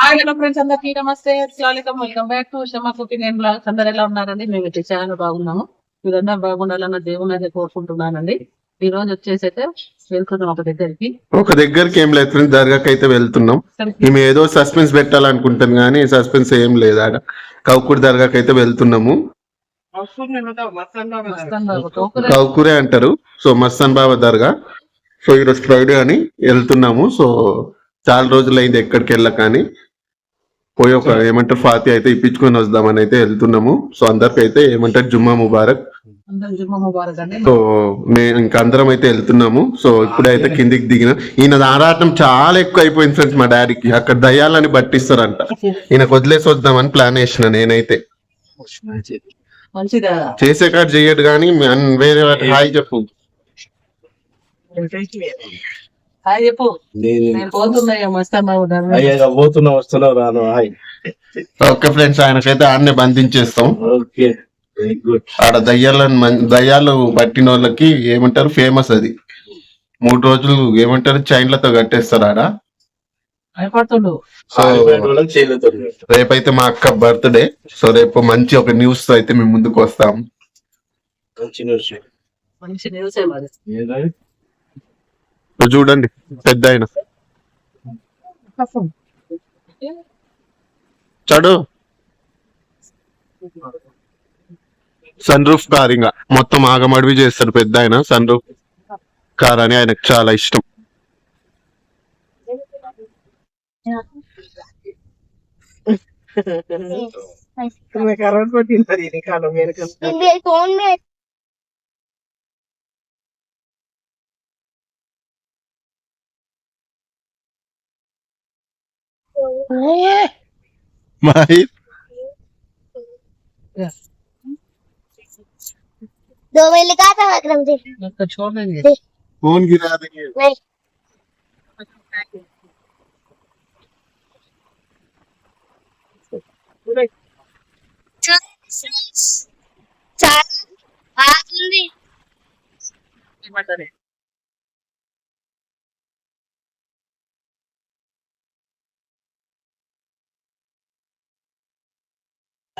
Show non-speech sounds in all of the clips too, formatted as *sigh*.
Hi hello friends అందరికీ నమస్తే. అస్సలాముఅలైకుం welcome back to Shama cooking and blogs. అందరు ఎలా ఉన్నారండి? మేము ఇట్లా చాలా బాగున్నాము. మీరందరూ బాగుండాలన్న దేవుని అయితే కోరుకుంటున్నానండి. ఈ రోజు వచ్చేసి అయితే వెళ్తున్నాం ఒక దగ్గరికి. ఒక దగ్గరికి ఏం లేదు ఫ్రెండ్స్ దర్గాకి అయితే వెళ్తున్నాం. మేము ఏదో సస్పెన్స్ పెట్టాలనుకుంటాం కానీ సస్పెన్స్ ఏం లేదు ఆడ. కౌకూర్ దర్గాకి అయితే వెళ్తున్నాము. కౌకూరే అంటారు. సో మస్తాన్ బాబా దర్గా. సో ఈరోజు ఫ్రైడే అని వెళ్తున్నాము. సో చాలా రోజులు అయింది ఎక్కడికి వెళ్ళక అని పోయి ఒక ఏమంటారు ఫాతి అయితే ఇప్పించుకొని వద్దామని అయితే వెళ్తున్నాము. సో అందరికి అయితే ఏమంటారు జుమ్మా ముబారక్. సో నేను ఇంకా అందరం అయితే వెళ్తున్నాము. సో ఇప్పుడైతే కిందికి దిగిన ఈయన ఆరాటం చాలా ఎక్కువ అయిపోయింది ఫ్రెండ్స్ మా డాడీకి. అక్కడ దయ్యాలని పట్టిస్తారంట. ఈయనకు వదిలేసి వద్దామని ప్లాన్ చేసిన నేనైతే. మంచిదా? చేసే కాడ చెయ్యడు కానీ వేరే హాయ్ చెప్పు. హాయ్ చెప్పు. నేను పోతున్నాయా పోతున్నా వస్తున్నావు రాను హాయ్. ఓకే ఫ్రెండ్స్ ఆయనకైతే ఆడనే బంధించేస్తాం. Okay very good. ఆడ దయ్యాలను దయ్యాలు పట్టిన వాళ్ళకి ఏమంటారు ఫేమస్ అది. మూడు రోజులు ఏమంటారు చైన్లతో కట్టేస్తారు ఆడ. భయపడుతుండు. రేపైతే మా అక్క బర్త్డే సో రేపు మంచి ఒక న్యూస్తో అయితే మేము ముందుకు వస్తాం. మంచి న్యూస్ మంచి న్యూస్ చూడండి పెద్ద ఆయన చడు. సన్ రూఫ్ కార్ ఇంకా. మొత్తం ఆగమడివి చేస్తాడు పెద్ద ఆయన సన్ రూఫ్ కార్ అని ఆయనకు చాలా ఇష్టం. *laughs* फोन माहिर दो महीने कहा था अक्रम जी तो छोड़ देंगे। फ़ोन गिरा देंगे। नहीं। चार हाथ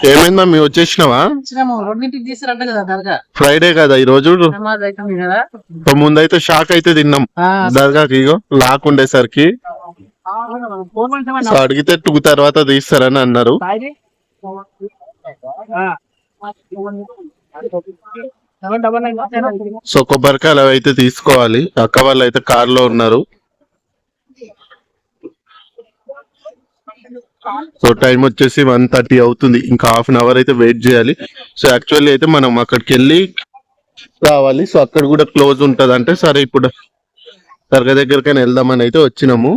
ఏమైందా మీ వచ్చేసినావా? ఫ్రైడే కదా ఈ రోజు? సో ముందైతే షాక్ అయితే తిన్నాం. దర్గాకి ఇగో లాక్ ఉండేసరికి అడిగితే టూ తర్వాత తీస్తారని అన్నారు? సో కొబ్బరికాయలు అవి అయితే తీసుకోవాలి. అక్క వాళ్ళు అయితే కార్లో ఉన్నారు. సో టైం వచ్చేసి వన్ థర్టీ అవుతుంది. ఇంకా హాఫ్ అన్ అవర్ అయితే వెయిట్ చేయాలి. సో యాక్చువల్లీ అయితే మనం అక్కడికి వెళ్ళి రావాలి. సో అక్కడ కూడా క్లోజ్ ఉంటుంది అంటే సరే ఇప్పుడు దర్గా దగ్గరకైనా వెళ్దామని అయితే వచ్చినాము.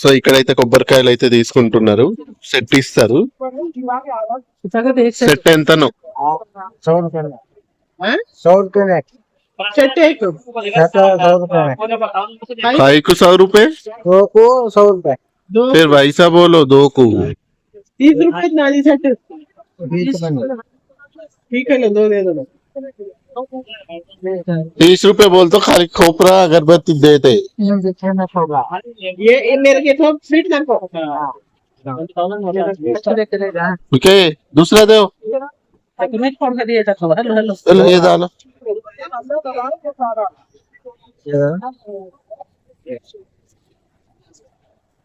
సో ఇక్కడైతే కొబ్బరికాయలు అయితే తీసుకుంటున్నారు. సెట్ ఇస్తారు. సెట్ ఎంతనో కాయకు సౌ రూపాయ. दो दो फिर वैसा बोलो दो को। तीस रुपए नाली सेट। ठीक है ना दो दे दो। तीस रुपए बोल तो खाली खोपरा अगरबत्ती देते ये ये मेरे के तो फिट ना को ओके दूसरा दो। तुम्हें फ़ोन कर दिया था हेलो हेलो ये डालो।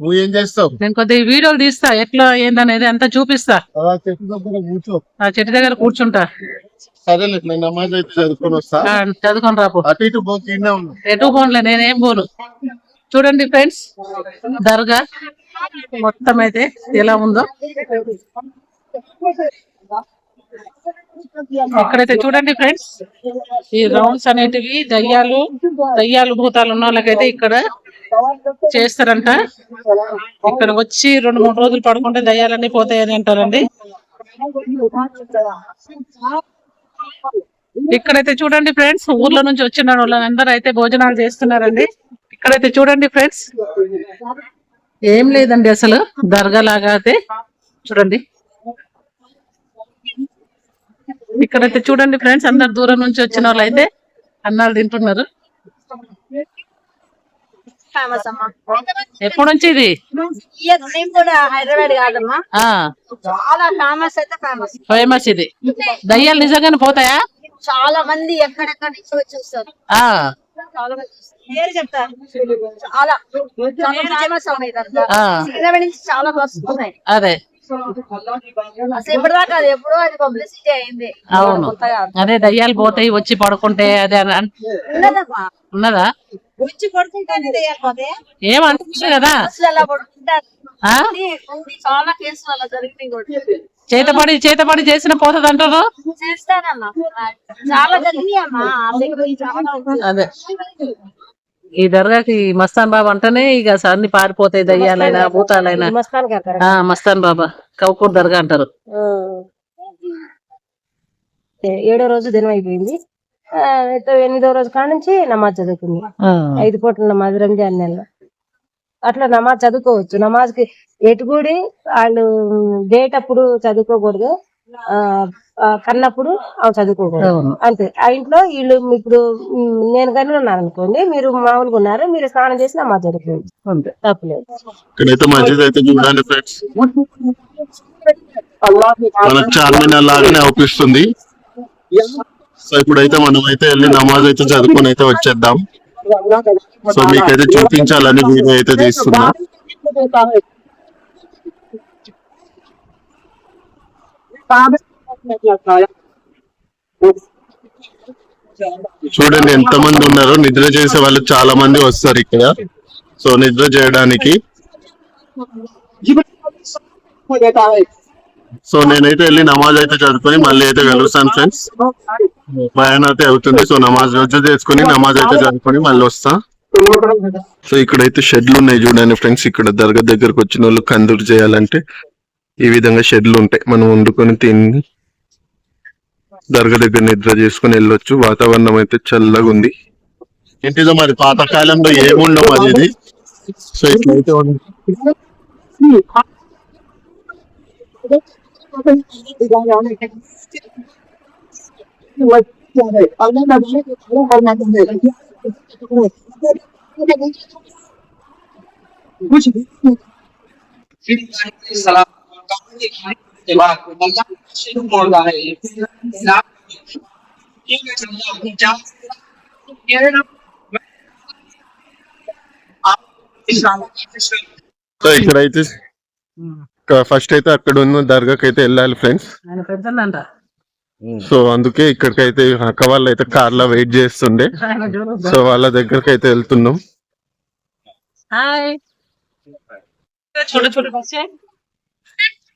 నువ్వు ఏం చేస్తావు? నేను కొద్దిగా వీడియోలు తీస్తా ఎట్లా ఏందనేది అంతా చూపిస్తా. చెట్టు దగ్గర కూర్చో. ఆ చెట్టు దగ్గర కూర్చుంటా. సరేలే నేను నమాజ్ అయితే చదువుకొని వస్తా. ఆ, చదువుకొని రాపో. అటు ఇటు ఉన్నా ఎటు ఫోన్లే నేనేం పోను. చూడండి ఫ్రెండ్స్ దర్గా మొత్తం అయితే ఎలా ఉందో. ఇక్కడైతే చూడండి ఫ్రెండ్స్ ఈ రౌండ్స్ అనేటివి దయ్యాలు దయ్యాలు భూతాలు ఉన్న వాళ్ళకైతే ఇక్కడ చేస్తారంట. ఇక్కడ వచ్చి రెండు మూడు రోజులు పడుకుంటే దయ్యాలన్నీ పోతాయని అంటారండి. ఇక్కడైతే చూడండి ఫ్రెండ్స్ ఊర్లో నుంచి వచ్చిన వాళ్ళందరూ అయితే భోజనాలు చేస్తున్నారండి. ఇక్కడైతే చూడండి ఫ్రెండ్స్. ఏం లేదండి అసలు దర్గా లాగా అయితే. చూడండి. ఇక్కడైతే చూడండి ఫ్రెండ్స్ అందరు దూరం నుంచి వచ్చిన వాళ్ళు అయితే అన్నాలు తింటున్నారు. ఫేమస్ అమ్మా. ఎప్పటి నుంచి ఇది మేము కూడా హైదరాబాద్ కాదమ్మా. ఆ. చాలా ఫేమస్ అయితే ఫేమస్ ఫేమస్ ఇది. దయ్యాలు నిజంగానే పోతాయా? చాలా మంది ఎక్కడెక్కడ నుంచి వచ్చి వస్తారు. ఆ. చాలా మంది. పేరు చెప్తారు చాలా. చాలా ఫేమస్ నుంచి చాలా అదే. ఇప్పటిదాకా అది ఎప్పుడో అది పబ్లిసిటీ అయింది. అవును. అదే దయ్యాలు పోతాయి వచ్చి పడుకుంటే అదే ఉన్నదా? వచ్చి పడుకుంటాను అంటున్నారు కదా? బస్సులు అలా పడుకుంటారు ఆ? ఉంది, ఉంది. చాలా కేసులు అలా జరిగినాయి కూడా. చేతపడి చేతపడి చేసిన పోతుంది అంటారు? చేస్తానమ్మా చాలా జరిగినాయి అమ్మా చాలా ఉన్నాయి. అదే ఈ దర్గాకి మస్తాన్ బాబా అంటేనే ఇక అన్ని పారిపోతాయి దయ్యాలైనా భూతాలైనా. మస్తాన్ బాబా. కౌకూర్ దర్గా అంటారు. ఏడో రోజు దినం అయిపోయింది. ఎనిమిదో రోజు కాడ నుంచి నమాజ్ చదువుకుంది. ఐదు పూటల నమాజ్ రంజాన్ నెలలో అట్లా నమాజ్ చదువుకోవచ్చు. నమాజ్కి ఎటు గుడి వాళ్ళు డేట్ అప్పుడు చదువుకోకూడదు. కన్నప్పుడు అవి చదువుకోకూడదు అంతే. ఆ ఇంట్లో వీళ్ళు ఇప్పుడు నేను కానీ ఉన్నాను అనుకోండి మీరు మామూలుగా ఉన్నారు మీరు స్నానం చేసి నమాజ్ చదువుకోవచ్చు అంతే. తప్పలేదు మనకు చార్మినార్ లాగానే అవుపిస్తుంది సో ఇప్పుడైతే మనం అయితే వెళ్ళి నమాజ్ అయితే చదువుకొని అయితే వచ్చేద్దాం. సో మీకైతే చూపించాలని వీడియో అయితే తీస్తున్నా. చూడండి ఎంత మంది ఉన్నారో నిద్ర చేసే వాళ్ళు చాలా మంది వస్తారు ఇక్కడ. సో నిద్ర చేయడానికి. సో నేనైతే వెళ్ళి నమాజ్ అయితే చదువుకొని మళ్ళీ అయితే కలుస్తాను ఫ్రెండ్స్. ప్రయాణం అయితే అవుతుంది. సో నమాజ్ రోజు చేసుకొని నమాజ్ అయితే చదువుకొని మళ్ళీ వస్తా. సో ఇక్కడైతే షెడ్లు ఉన్నాయి చూడండి ఫ్రెండ్స్. ఇక్కడ దర్గా దగ్గరకు వచ్చిన వాళ్ళు కందులు చేయాలంటే ఈ విధంగా షెడ్లు ఉంటాయి. మనం వండుకొని తిని దర్గా దగ్గర నిద్ర చేసుకుని వెళ్ళొచ్చు. వాతావరణం అయితే చల్లగా ఉంది. ఏంటిదో మరి పాతకాలంలో ఏముండవు మరి ఇది. సో ఇట్లయితే ఉంది. సో ఇక్కడైతే ఫస్ట్ అయితే అక్కడ ఉన్న దర్గాకి అయితే వెళ్ళాలి ఫ్రెండ్స్ సో అందుకే ఇక్కడికైతే అక్క వాళ్ళు అయితే కార్లో వెయిట్ చేస్తుండే. సో వాళ్ళ దగ్గరికి అయితే వెళ్తున్నాం హాయ్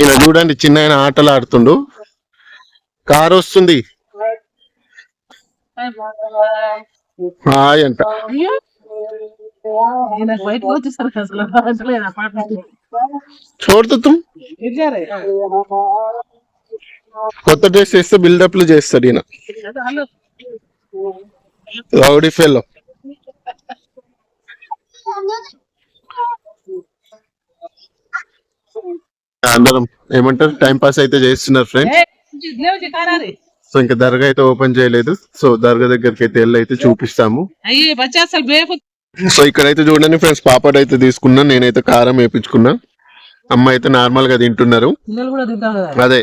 ఇలా చూడండి చిన్న ఆయన ఆటలు ఆడుతుండు. కారు వస్తుంది. హాయ్ కొత్త డ్రెస్ వేస్తే బిల్డప్లు చేస్తాడు ఈయన. రౌడీ ఫెల్లో అందరం ఏమంటారు? టైం పాస్ అయితే చేస్తున్నారు చికారారి సో ఇంకా దర్గా అయితే ఓపెన్ చేయలేదు. సో దర్గా దగ్గరికి అయితే వెళ్ళి అయితే చూపిస్తాము. సో ఇక్కడైతే చూడండి ఫ్రెండ్స్ పాపడ్ అయితే తీసుకున్నా నేనైతే కారం వేపించుకున్నా. అమ్మ అయితే నార్మల్గా తింటున్నారు. అదే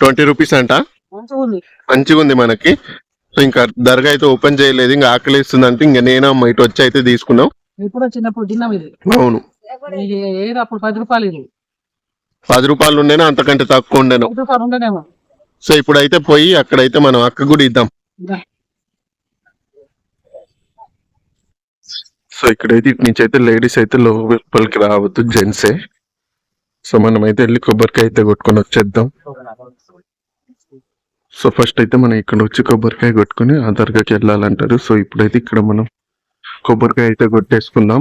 ట్వంటీ రూపీస్ అంట. మంచిగా ఉంది మనకి. సో ఇంకా దర్గా అయితే ఓపెన్ చేయలేదు ఇంకా ఆకలిస్తుంది అంటే ఇంకా నేను అమ్మ ఇటు వచ్చి అయితే తీసుకున్నాం. అవును. అప్పుడు పది రూపాయలు పది రూపాయలు ఉండేనా అంతకంటే తక్కువ ఉండేను? సో ఇప్పుడైతే పోయి అక్కడైతే మనం అక్క కూడా ఇద్దాం. సో ఇక్కడైతే ఇటు నుంచి అయితే లేడీస్ అయితే లోపలికి రావద్దు జెంట్సే సో మనం అయితే వెళ్ళి కొబ్బరికాయ అయితే కొట్టుకొని వచ్చేద్దాం. సో ఫస్ట్ అయితే మనం ఇక్కడ వచ్చి కొబ్బరికాయ కొట్టుకొని ఆ దర్గాకి వెళ్ళాలంటారు. సో ఇప్పుడైతే ఇక్కడ మనం కొబ్బరికాయ అయితే కొట్టేసుకుందాం.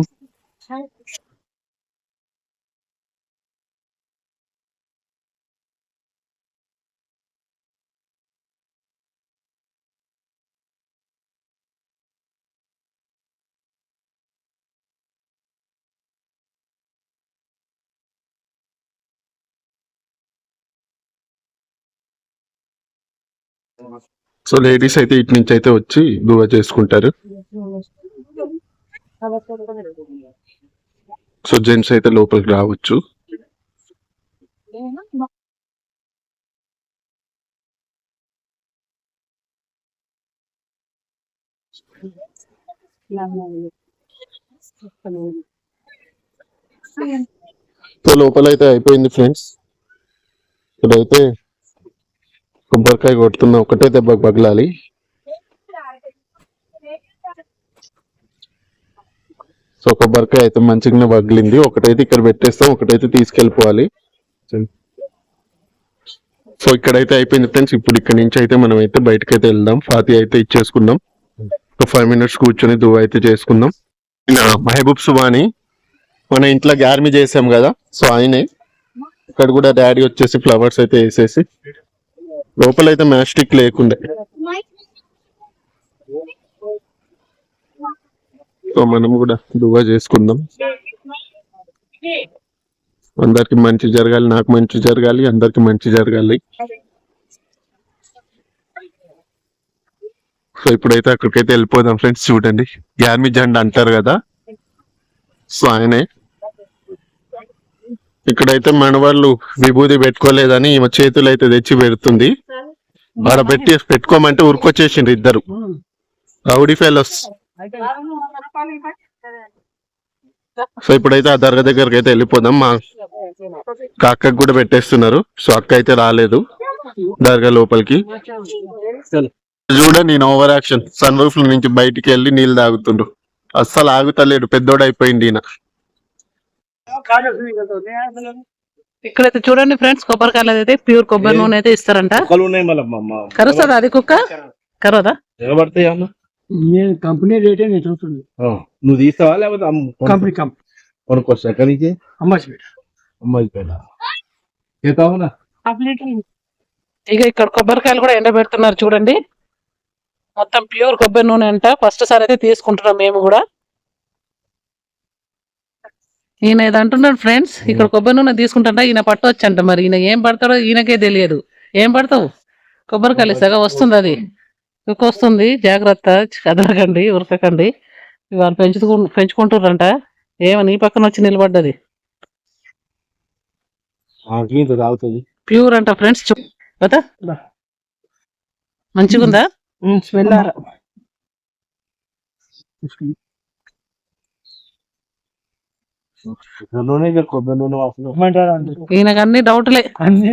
సో లేడీస్ అయితే ఇటు నుంచి అయితే వచ్చి దువా చేసుకుంటారు. సో జెంట్స్ అయితే లోపలికి రావచ్చు. సో లోపల అయితే అయిపోయింది ఫ్రెండ్స్. ఇప్పుడైతే కొబ్బరికాయ కొడుతున్నా ఒకటే దెబ్బకు పగలాలి సో కొబ్బరికాయ అయితే మంచిగానే పగిలింది ఒకటైతే ఇక్కడ పెట్టేస్తాం ఒకటైతే తీసుకెళ్ళిపోవాలి. సో ఇక్కడైతే అయిపోయింది ఫ్రెండ్స్. ఇప్పుడు ఇక్కడ నుంచి అయితే మనం అయితే బయటకు అయితే వెళ్దాం. ఫాతి అయితే ఇచ్చేసుకుందాం. ఒక ఫైవ్ మినిట్స్ కూర్చొని దువ్వ అయితే చేసుకుందాం. మహబూబ్ సుబాని మన ఇంట్లో గ్యార్మీ చేసాం కదా సో ఆయనే. ఇక్కడ కూడా డాడీ వచ్చేసి ఫ్లవర్స్ అయితే వేసేసి. లోపలైతే మ్యాస్టిక్ లేకుండే. సో మనం కూడా దువా చేసుకుందాం. అందరికి మంచి జరగాలి నాకు మంచి జరగాలి అందరికి మంచి జరగాలి. సో ఇప్పుడైతే అక్కడికైతే వెళ్ళిపోదాం ఫ్రెండ్స్ చూడండి. గ్యార్మీ జెండా అంటారు కదా? సో ఆయనే ఇక్కడైతే మనవాళ్ళు విభూది పెట్టుకోలేదని ఈమె చేతులు అయితే తెచ్చి పెడుతుంది. ఆడ పెట్టి పెట్టుకోమంటే ఉరికొచ్చేసిండ్రు ఇద్దరు. Rowdy fellows. సో ఇప్పుడైతే ఆ దర్గా దగ్గరికి అయితే వెళ్ళిపోదాం. మా అక్కకి కూడా పెట్టేస్తున్నారు. సో అక్క అయితే రాలేదు దర్గా లోపలికి. చూడండి నేను ఓవర్ యాక్షన్. సన్ రూఫ్ నుంచి బయటికి వెళ్ళి నీళ్ళు తాగుతుండ్రు. అస్సలు ఆగుతలేడు. పెద్దోడు అయిపోయింది ఈయన. ఇక్కడైతే చూడండి ఫ్రెండ్స్ కొబ్బరికాయలు అయితే ప్యూర్ కొబ్బరి నూనె అయితే ఇస్తారంట. కరుస్తుందా అది కుక్క? కరవదా? నేను కంపెనీ రేటే నేను చూస్తుంది. నువ్వు తీస్తావా లేకపోతే కంపెనీ కంపెనీ. కొనుక్కోవచ్చు ఎక్కడి నుంచి అమ్మాయి అమ్మాయి పేట చేతావునా ఇక ఇక్కడ కొబ్బరికాయలు కూడా ఎండబెడుతున్నారు చూడండి. మొత్తం ప్యూర్ కొబ్బరి నూనె అంట. ఫస్ట్ సారి అయితే తీసుకుంటున్నాం మేము కూడా. ఈయన ఇది అంటున్నాడు ఫ్రెండ్స్ ఇక్కడ కొబ్బరి నూనె తీసుకుంటా ఈయన పట్టొచ్చు అంట మరి. ఈయన ఏం పడతాడో ఈయనకే తెలియదు. ఏం పడతావు? కొబ్బరికాయలు సగం వస్తుంది అది. వస్తుంది. జాగ్రత్త. కదలకండి ఉరకకండి వాళ్ళు పెంచుకు పెంచుకుంటుర్రంట. ఏమో నీ పక్కన వచ్చి నిలబడ్డది. ప్యూర్ అంట ఫ్రెండ్స్ కదా? మంచిగుందా? స్మెల్ డౌట్లే. అన్ని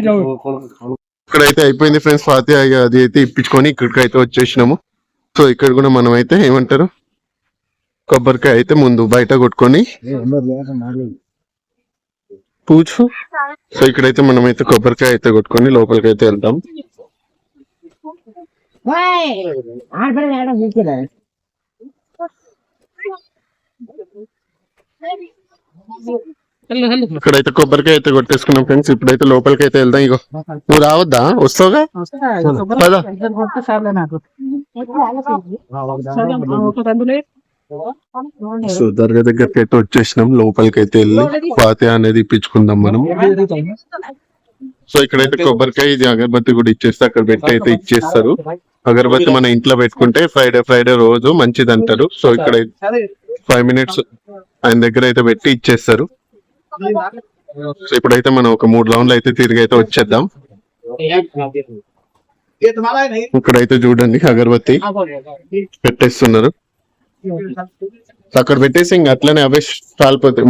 ఇక్కడైతే అయిపోయింది ఫ్రెండ్స్. ఫాతి అది అయితే ఇప్పించుకొని ఇక్కడికి అయితే వచ్చేసినాము. సో ఇక్కడ కూడా మనం అయితే ఏమంటారు? కొబ్బరికాయ అయితే ముందు బయట కొట్టుకొని పూచు. సో ఇక్కడైతే మనం అయితే కొబ్బరికాయ అయితే కొట్టుకొని లోపలికి అయితే వెళ్తాం ఇక్కడైతే కొబ్బరికాయ అయితే కొట్టేసుకున్నాం ఫ్రెండ్స్. ఇప్పుడైతే లోపలికి అయితే వెళ్దాం ఇగో. నువ్వు రావద్దా? వస్తావుగా? పద. సో దర్గా దగ్గరికి అయితే వచ్చేసినాం లోపలికి అయితే వెళ్ళి ఫాతి అనేది ఇప్పించుకుందాం మనం. సో ఇక్కడైతే కొబ్బరికాయ ఇది అగరబత్తి కూడా ఇచ్చేస్తే అక్కడ పెట్టి అయితే ఇచ్చేస్తారు. అగరబత్తి మన ఇంట్లో పెట్టుకుంటే ఫ్రైడే ఫ్రైడే రోజు మంచిది అంటారు. సో ఇక్కడ ఫైవ్ మినిట్స్ ఆయన దగ్గర అయితే పెట్టి ఇచ్చేస్తారు. సో ఇప్పుడైతే మనం ఒక మూడు రౌండ్లు అయితే తిరిగి అయితే వచ్చేద్దాం. ఇక్కడైతే చూడండి అగరబత్తి పెట్టేస్తున్నారు. అక్కడ పెట్టేసి ఇంక అట్లనే అవే కాలిపోతాయి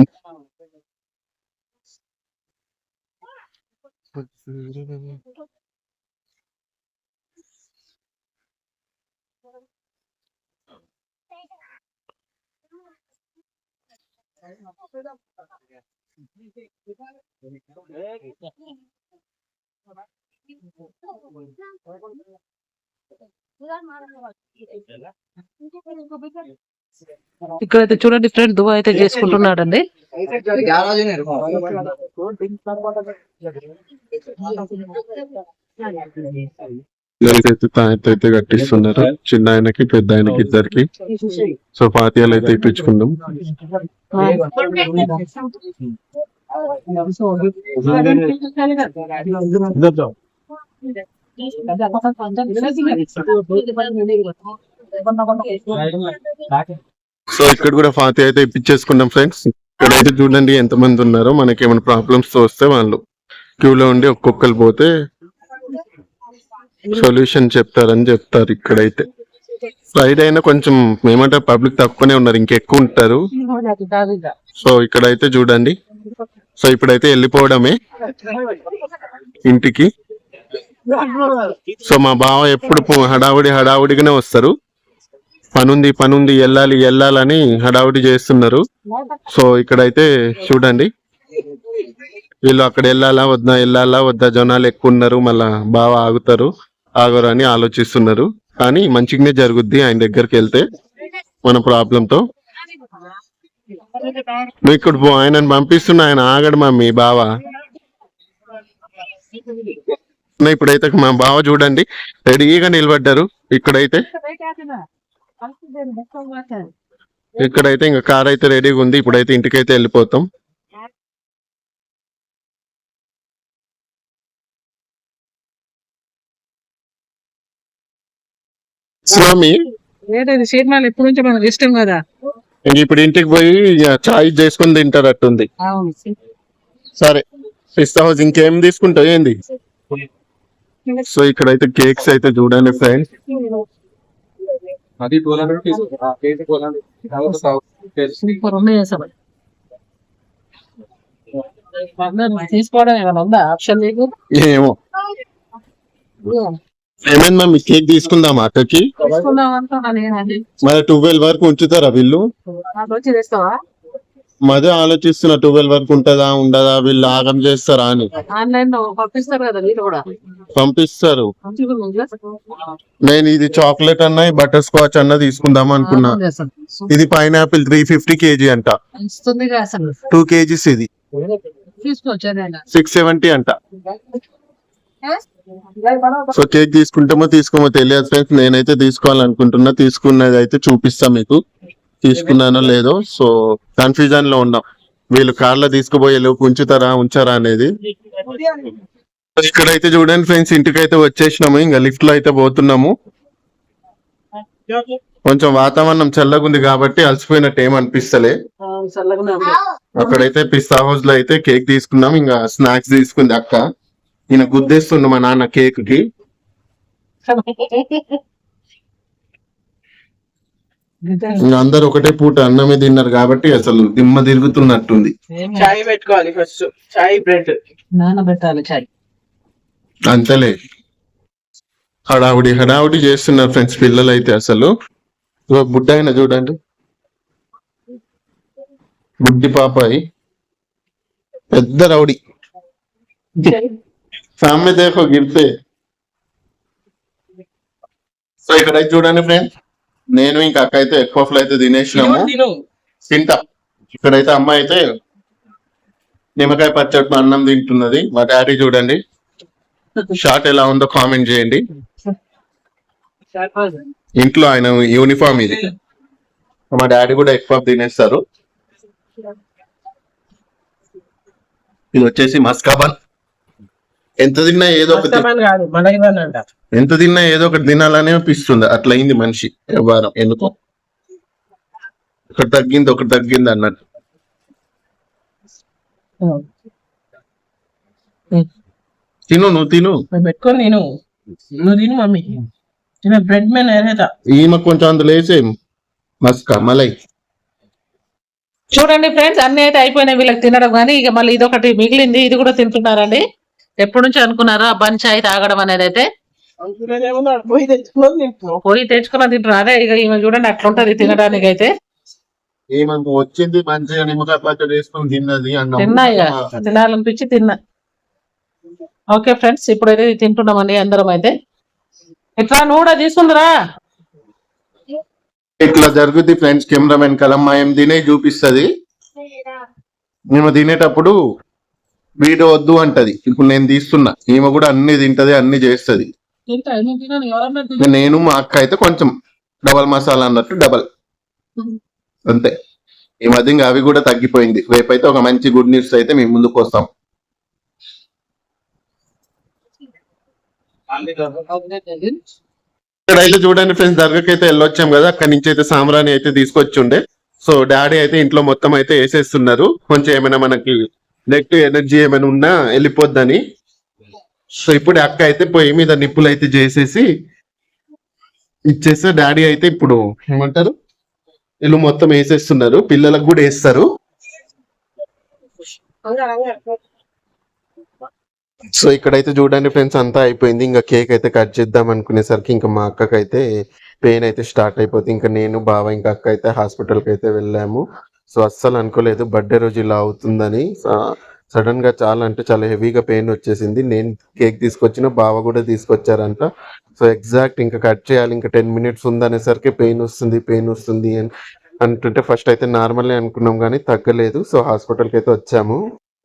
ఇక్కడైతే చూడండి ఫ్రెండ్ దువా అయితే చేసుకుంటున్నాడండి. పిల్లలకైతే తాయెత్తు అయితే కట్టిస్తున్నారు. చిన్న ఆయనకి పెద్ద ఆయనకి ఇద్దరికి. సో ఫాతియాలు అయితే ఇప్పించుకుందాం. సో ఇక్కడ కూడా ఫాతి అయితే ఇప్పించేసుకున్నాం ఫ్రెండ్స్ ఇక్కడైతే చూడండి ఎంత మంది ఉన్నారో మనకి ఏమైనా ప్రాబ్లమ్స్ వస్తే వాళ్ళు క్యూలో ఉండి ఒక్కొక్కరు పోతే సొల్యూషన్ చెప్తారని చెప్తారు ఇక్కడైతే. ఫ్రైడే అయినా కొంచెం ఏమంటారు పబ్లిక్ తక్కువనే ఉన్నారు ఇంకెక్కువ ఉంటారు. సో ఇక్కడైతే చూడండి. సో ఇప్పుడైతే వెళ్ళిపోవడమే ఇంటికి. సో మా బావ ఎప్పుడు హడావుడి హడావుడిగానే వస్తారు. పనుంది పనుంది వెళ్ళాలి వెళ్ళాలని హడావుడి చేస్తున్నారు. సో ఇక్కడైతే చూడండి. వీళ్ళు అక్కడ వెళ్ళాలా వద్దా వెళ్ళాలా వద్దా జనాలు ఎక్కువ ఉన్నారు మళ్ళా బాగా ఆగుతారు ఆగరు అని ఆలోచిస్తున్నారు. కానీ మంచిగానే జరుగుద్ది ఆయన దగ్గరికి వెళ్తే మన ప్రాబ్లంతో నువ్వు ఇక్కడ పో ఆయనను పంపిస్తున్నా ఆయన ఆగడు మమ్మీ బావ. ఇప్పుడైతే మా బావ చూడండి రెడీగా నిలబడ్డారు ఇక్కడైతే. ఇక్కడైతే ఇంకా కార్ అయితే రెడీగా ఉంది ఇప్పుడైతే ఇంటికైతే వెళ్ళిపోతాం. స్వామి. ఏంటది సీట్నాలు ఎప్పటి నుంచి మనకు ఇష్టం కదా. ఇంక ఇప్పుడు ఇంటికి పోయి చాయ్ చేసుకుని తింటారట్టుంది. సరే. పిస్తా హౌస్ ఇంకేం తీసుకుంటావు? ఏంది? సో ఇక్కడైతే కేక్స్ అయితే చూడండి ఫ్రెండ్స్. అది తీసుకోవడం ఏమైనా ఉందా? ఆప్షన్ ఏమో. ఏమైంది మమ్మీ కేక్ అక్కకి? తీసుకుందాం నేనండి మరి ట్వెల్వ్ వరకు ఉంచుతారా వీళ్ళు మదే ఆలోచిస్తున్నా ట్వెల్వ్ వరకు ఉంటదా ఉండదా వీళ్ళు ఆగం చేస్తారా అని. పంపిస్తారు? నేను ఇది చాక్లెట్ అన్న బటర్ స్కాచ్ అన్న తీసుకుందాం అనుకున్నా. ఇది పైనాపిల్ త్రీ ఫిఫ్టీ కేజీ అంట. టూ కేజీస్ ఇది. సిక్స్ సెవెంటీ అంట. సో కేక్ తీసుకుంటామో తీసుకోమో తెలియదు ఫ్రెండ్స్. నేనైతే తీసుకోవాలనుకుంటున్నా. తీసుకున్నది అయితే చూపిస్తా మీకు. తీసుకున్నానో లేదో. సో కన్ఫ్యూజన్లో ఉన్నాం. వీళ్ళు కార్లో తీసుకుపోయే లోపు ఉంచుతారా ఉంచారా అనేది. ఇక్కడైతే చూడండి ఫ్రెండ్స్ ఇంటికైతే వచ్చేసినాము. ఇంకా లిఫ్ట్లో అయితే పోతున్నాము. కొంచెం వాతావరణం చల్లగుంది కాబట్టి అలసిపోయినట్టు ఏం అనిపిస్తలే. అక్కడైతే పిస్తా హౌస్లో అయితే కేక్ తీసుకున్నాం. ఇంకా స్నాక్స్ తీసుకుంది అక్క. ఈయన గుద్దేస్తుండు మా నాన్న కేక్కి ఇంకా అందరు ఒకటే పూట అన్నమే తిన్నారు కాబట్టి అసలు దిమ్మ తిరుగుతున్నట్టుంది. చాయ్ పెట్టుకోవాలి ఫస్ట్. చాయ్ బ్రెడ్. నానబెట్టాలి చాయ్. అంతలే. హడావుడి హడావుడి చేస్తున్నారు ఫ్రెండ్స్ పిల్లలు అయితే అసలు బుడ్డ ఆయన చూడండి. బుడ్డి పాపాయి. పెద్ద రౌడీ. సామె దేఖో గిరితే సో ఇక్కడ చూడండి ఫ్రెండ్స్ నేను ఇంకా అక్క అయితే ఎక్కువ ఫ్లై అయితే తినేసినాము. తిను తింటా. ఇక్కడైతే అమ్మ అయితే నిమ్మకాయ పచ్చడి అన్నం తింటున్నది. మా డాడీ చూడండి. షార్ట్ ఎలా ఉందో కామెంట్ చేయండి. ఇంట్లో ఆయన యూనిఫామ్ ఇది. మా డాడీ కూడా ఎక్కువ తినేస్తారు. ఇది వచ్చేసి మస్కాబన్. ఎంత తిన్నా ఏదో ఎంత తిన్నా ఏదో ఒకటి తినాలనే అనిపిస్తుంది అట్లా అయింది మనిషి వ్యవహారం. ఎందుకో? ఒకటి తగ్గింది ఒకటి తగ్గింది అన్నట్టు. తిను నువ్వు తిను. పెట్టుకొని నేను నువ్వు తిను మమ్మీ. తిన బ్రెడ్ ఈమె కొంచెం అందులో వేసే మస్కా మలై. చూడండి ఫ్రెండ్స్ అన్ని అయితే అయిపోయినాయి వీళ్ళకి తినడం కానీ. ఇక మళ్ళీ ఇది ఒకటి మిగిలింది. ఇది కూడా తింటున్నారండి. ఎప్పటి నుంచి అనుకున్నారో బన్ చాయ్ తాగడం అనేది అయితే? పోయి తెచ్చుకున్న తింటున్నారు? అదే ఇక ఈమె చూడండి అట్లుంటది తినడానికి అయితే ఏమంత వచ్చింది మంచిగా నిమ్మకాయ పచ్చడి వేసుకొని తిన్నది అన్నం. తిన్నా ఇక తినాలనిపించి తిన్నా. ఓకే ఫ్రెండ్స్ ఇప్పుడైతే తింటున్నామండి అందరం అయితే. ఇట్లా నువ్వు కూడా తీసుకుందిరా ఇట్లా జరుగుద్ది ఫ్రెండ్స్ కెమెరా వెనకాల మా ఏం తినే చూపిస్తది. మేము తినేటప్పుడు వీడియో వద్దు అంటది. ఇప్పుడు నేను తీస్తున్నా. ఈమె కూడా అన్ని తింటది అన్ని చేస్తది. నేను మా అక్క అయితే కొంచెం డబల్ మసాలా అన్నట్టు డబల్. అంతే. ఈ మధ్య ఇంకా అవి కూడా తగ్గిపోయింది. రేపైతే ఒక మంచి గుడ్ న్యూస్ అయితే మేము ముందుకు వస్తాం. ఇక్కడైతే చూడండి ఫ్రెండ్స్ దర్గాకి అయితే వెళ్ళొచ్చాం కదా. అక్కడి నుంచి అయితే సాంబ్రాణి అయితే తీసుకొచ్చి ఉండే సో డాడీ అయితే ఇంట్లో మొత్తం అయితే వేసేస్తున్నారు. కొంచెం ఏమైనా మనకి నెగిటివ్ ఎనర్జీ ఏమైనా ఉన్నా వెళ్ళిపోద్దని. సో ఇప్పుడు అక్క అయితే పొయ్యి మీద నిప్పులు అయితే చేసేసి ఇచ్చేస్తే డాడీ అయితే ఇప్పుడు ఏమంటారు? వీళ్ళు మొత్తం వేసేస్తున్నారు. పిల్లలకు కూడా వేస్తారు. సో ఇక్కడైతే చూడండి ఫ్రెండ్స్ అంతా అయిపోయింది. ఇంకా కేక్ అయితే కట్ చేద్దాం అనుకునేసరికి ఇంకా మా అక్కకైతే పెయిన్ అయితే స్టార్ట్ అయిపోతుంది. ఇంకా నేను బావ ఇంకా అక్క అయితే హాస్పిటల్కి కి అయితే వెళ్ళాము. సో అస్సలు అనుకోలేదు. బర్త్డే రోజు ఇలా అవుతుందని. సడన్గా చాలా అంటే చాలా హెవీగా పెయిన్ వచ్చేసింది. నేను కేక్ తీసుకొచ్చిన బావ కూడా తీసుకొచ్చారంట. సో ఎగ్జాక్ట్ ఇంకా కట్ చేయాలి. ఇంకా టెన్ మినిట్స్ ఉందనేసరికి పెయిన్ వస్తుంది పెయిన్ వస్తుంది అని అంటుంటే ఫస్ట్ అయితే నార్మల్ అనుకున్నాం కానీ తగ్గలేదు. సో హాస్పిటల్కి అయితే వచ్చాము.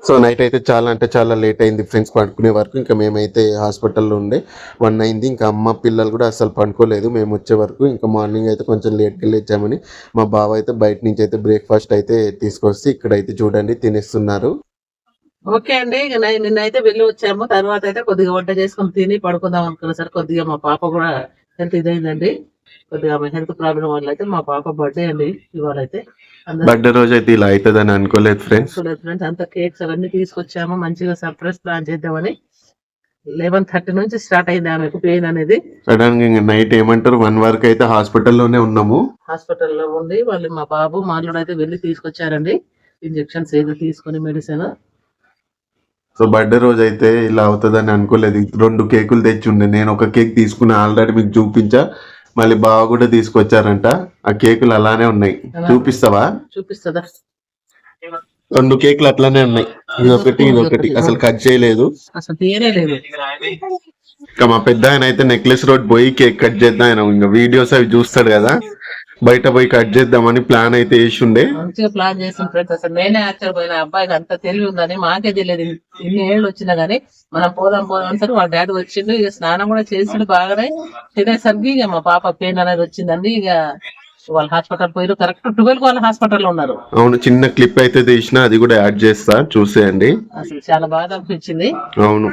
సో నైట్ అయితే చాలా అంటే చాలా లేట్ అయింది. ఫ్రెండ్స్ పడుకునే వరకు ఇంకా మేమైతే హాస్పిటల్లో ఉండే వన్ అయింది. ఇంకా అమ్మ పిల్లలు కూడా అసలు పడుకోలేదు. మేము వచ్చే వరకు ఇంకా మార్నింగ్ అయితే కొంచెం లేట్కి లేచామని మా బావ అయితే బయట నుంచి అయితే బ్రేక్ఫాస్ట్ అయితే తీసుకొచ్చి ఇక్కడైతే చూడండి తినేస్తున్నారు. ఓకే అండి. నిన్నైతే వెళ్ళి వచ్చాము. తర్వాత అయితే కొద్దిగా వంట చేసుకొని తిని పడుకుందాం అనుకున్నా సరే కొద్దిగా మా పాప కూడా హెల్త్ ఇదైందండి. కొద్దిగా హెల్త్ ప్రాబ్లం వల్ల అయితే మా పాప బర్త్డే అండి ఇవాళ అయితే బర్త్డే రోజు అయితే ఇలా అవుతుందని అనుకోలేదు ఫ్రెండ్స్ ఫ్రెండ్స్ అంత కేక్స్ అవన్నీ తీసుకొచ్చాము. మంచిగా సర్ప్రైజ్ ప్లాన్ చేద్దామని. లెవెన్ థర్టీ నుంచి స్టార్ట్ అయింది ఆమెకు పెయిన్ అనేది. సడన్గా ఇంకా నైట్ ఏమంటారు? వన్ వరకు అయితే హాస్పిటల్లోనే ఉన్నాము. హాస్పిటల్లో ఉండి వాళ్ళు మా బాబు మాలో అయితే వెళ్ళి తీసుకొచ్చారండి. ఇంజెక్షన్స్ ఏదో తీసుకొని మెడిసిన్ సో బర్త్డే రోజు అయితే ఇలా అవుతుందని అనుకోలేదు. రెండు కేకులు తెచ్చి ఉండే. నేను ఒక కేక్ తీసుకుని ఆల్రెడీ మీకు చూపించా. మళ్ళీ బావ కూడా తీసుకొచ్చారంట. ఆ కేకులు అలానే ఉన్నాయి. చూపిస్తావా? చూపిస్తుందా? రెండు కేకులు అట్లానే ఉన్నాయి. ఇదొకటి ఇదొకటి అసలు కట్ చేయలేదు. అసలు ఇంకా మా పెద్ద ఆయన అయితే నెక్లెస్ రోడ్ పోయి కేక్ కట్ చేద్దాం ఆయన. ఇంకా వీడియోస్ అవి చూస్తాడు కదా. బయట పోయి కట్ చేద్దామని ప్లాన్ అయితే వేసి ఉండే మంచిగా ప్లాన్ చేసిన ఫ్రెండ్స్. అసలు నేనే ఆశ్చర్యపోయిన అబ్బాయికి అంత తెలివి ఉందని మాకే తెలియదు ఇన్ని ఏళ్ళు వచ్చినా గానీ మనం పోదాం పోదాం సరే వాళ్ళ డాడీ వచ్చిండు. ఇక స్నానం కూడా చేసిండు బాగానే. తినేసరికి ఇక మా పాప పెయిన్ అనేది వచ్చిందండి. ఇక వాళ్ళ హాస్పిటల్ పోయారు కరెక్ట్ ట్వెల్వ్ వాళ్ళ హాస్పిటల్లో ఉన్నారు. అవును చిన్న క్లిప్ అయితే తీసిన అది కూడా యాడ్ చేస్తా చూసేయండి. అసలు చాలా బాధ అనిపించింది. అవును.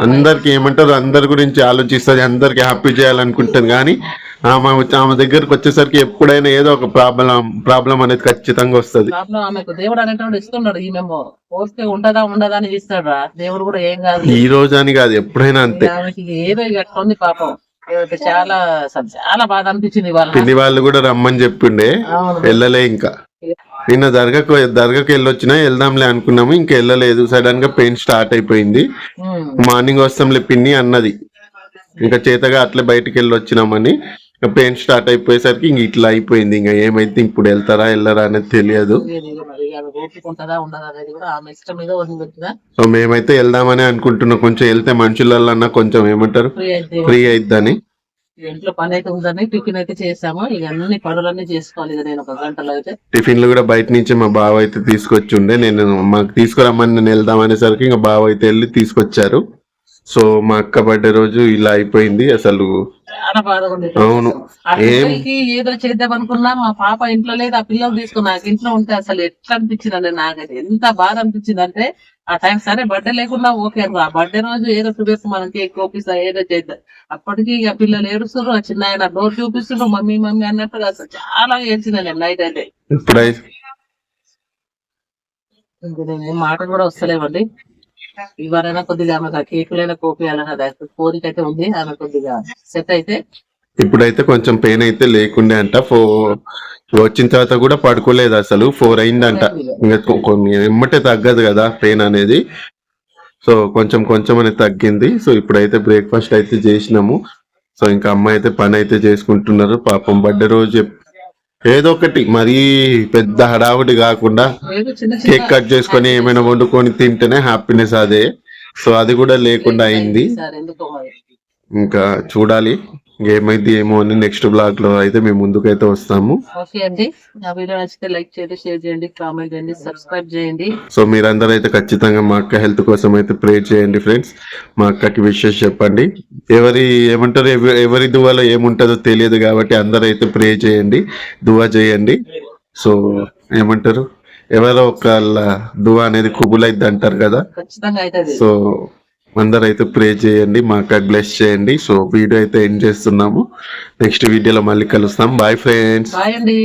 అందరికి ఏమంటారు? అందరి గురించి ఆలోచిస్తుంది అందరికి హ్యాపీ చేయాలనుకుంటుంది కానీ ఆమె ఆమె దగ్గరకు వచ్చేసరికి ఎప్పుడైనా ఏదో ఒక ప్రాబ్లం ప్రాబ్లం అనేది ఖచ్చితంగా వస్తుంది. ఆమెకు దేవుడు అనేటువంటి ఇస్తున్నాడు ఈమెమో పోస్తే ఉండదా ఉండదా అని ఇస్తాడు దేవుడు కూడా ఏం కాదు. ఈ రోజు అని కాదు ఎప్పుడైనా అంతే. ఏదో ఇక పాపం. చాలా చాలా బాధ అనిపించింది పిన్ని వాళ్ళు కూడా రమ్మని చెప్పిండే. వెళ్ళలే ఇంకా. నిన్న దర్గాకు దర్గాకి వెళ్ళొచ్చినా వెళ్దాంలే అనుకున్నాము ఇంకా వెళ్ళలేదు. సడన్గా పెయిన్ స్టార్ట్ అయిపోయింది. మార్నింగ్ వస్తాంలే పిన్ని అన్నది. ఇంకా చేతగా అట్లే బయటికి వెళ్ళి వచ్చినామని పెయిన్ స్టార్ట్ అయిపోయేసరికి ఇంక ఇట్లా అయిపోయింది. ఇంకా ఏమైతే ఇప్పుడు వెళ్తారా వెళ్ళరా అనేది తెలియదు. ఇక సో మేమైతే వెళ్దామని అనుకుంటున్నాం. కొంచెం వెళ్తే మనుషులన్నా కొంచెం ఏమంటారు? ఫ్రీ అయిద్దని. ఇంట్లో పని అయితే ఉందని టిఫిన్ అయితే చేసాము. ఇక అన్ని పనులన్నీ చేసుకోవాలి. ఇక నేను ఒక గంటలో అయితే. టిఫిన్లు కూడా బయట నుంచి మా బావ అయితే తీసుకొచ్చి ఉండే నేను మాకు తీసుకురమ్మని నేను వెళ్దాం అనేసరికి ఇంకా బావ అయితే వెళ్ళి తీసుకొచ్చారు. సో మా అక్క బర్త్డే రోజు ఇలా అయిపోయింది అసలు. చాలా బాధగా ఉంది అవును ఏదో చేద్దాం అనుకున్నా మా పాప ఇంట్లో లేదు ఆ పిల్లలు తీసుకున్నా నాకు ఇంట్లో ఉంటే అసలు ఎట్లా అనిపించింది అంటే నాకైతే ఎంత బాధ అనిపించింది అంటే ఆ టైం సరే బర్త్డే లేకుండా ఓకే ఆ బర్త్డే రోజు ఏదో చూపిస్తూ మనం కేక్ కోపిస్తా ఏదో చేద్దాం. అప్పటికి ఇక పిల్లలు ఏడుస్తున్నారు ఆ చిన్న ఆయన డోర్ చూపిస్తున్నారు మమ్మీ మమ్మీ అన్నట్టుగా అసలు చాలా ఏడ్చింది నేను నైట్ అయితే. ఇప్పుడైతే ఇంక నేను ఏం మాట కూడా వస్తలేవండి. ఇవాళైనా కొద్దిగా ఆమెకు ఆ కేకులైనా కోపియాలని కోరిక అయితే ఉంది. ఆమె కొద్దిగా సెట్ అయితే ఇప్పుడైతే కొంచెం పెయిన్ అయితే లేకుండే అంట. ఫోర్ వచ్చిన తర్వాత కూడా పడుకోలేదు అసలు. ఫోర్ అయిందంట. కొన్ని ఎమ్మటే తగ్గదు కదా పెయిన్ అనేది. సో కొంచెం కొంచెం అనేది తగ్గింది. సో ఇప్పుడైతే బ్రేక్ఫాస్ట్ అయితే చేసినాము. సో ఇంకా అమ్మ అయితే పని అయితే చేసుకుంటున్నారు. పాపం బర్త్డే రోజు ఏదో ఒకటి మరీ పెద్ద హడావుడి కాకుండా కేక్ కట్ చేసుకొని ఏమైనా వండుకొని తింటేనే హ్యాపీనెస్ అదే. సో అది కూడా లేకుండా అయింది. ఇంకా చూడాలి. ఏమైంది ఏమో అని నెక్స్ట్ బ్లాగ్లో అయితే మేము ముందుకైతే వస్తాము. ఓకే అండి. నా వీడియో నచ్చితే లైక్ చేయండి షేర్ చేయండి కామెంట్ చేయండి సబ్స్క్రైబ్ చేయండి. సో మీరందరూ అయితే ఖచ్చితంగా మా అక్క హెల్త్ కోసం అయితే ప్రే చేయండి ఫ్రెండ్స్ మా అక్కకి విషెస్ చెప్పండి. ఎవరి ఏమంటారు ఎవ- ఎవరి దువాలో ఏముంటుందో తెలియదు కాబట్టి అందరూ అయితే ప్రే చేయండి దువా చేయండి. సో ఏమంటారు ఎవరో ఒకళ్ళ దువా అనేది కుబులైద్ది అంటారు కదా. సో అందరూ అయితే ప్రే చేయండి మా అక్క బ్లెస్ చేయండి. సో వీడియో అయితే ఎండ్ చేస్తున్నాము. నెక్స్ట్ వీడియోలో మళ్ళీ కలుస్తాం. బాయ్ ఫ్రెండ్స్ బాయ్ అండి.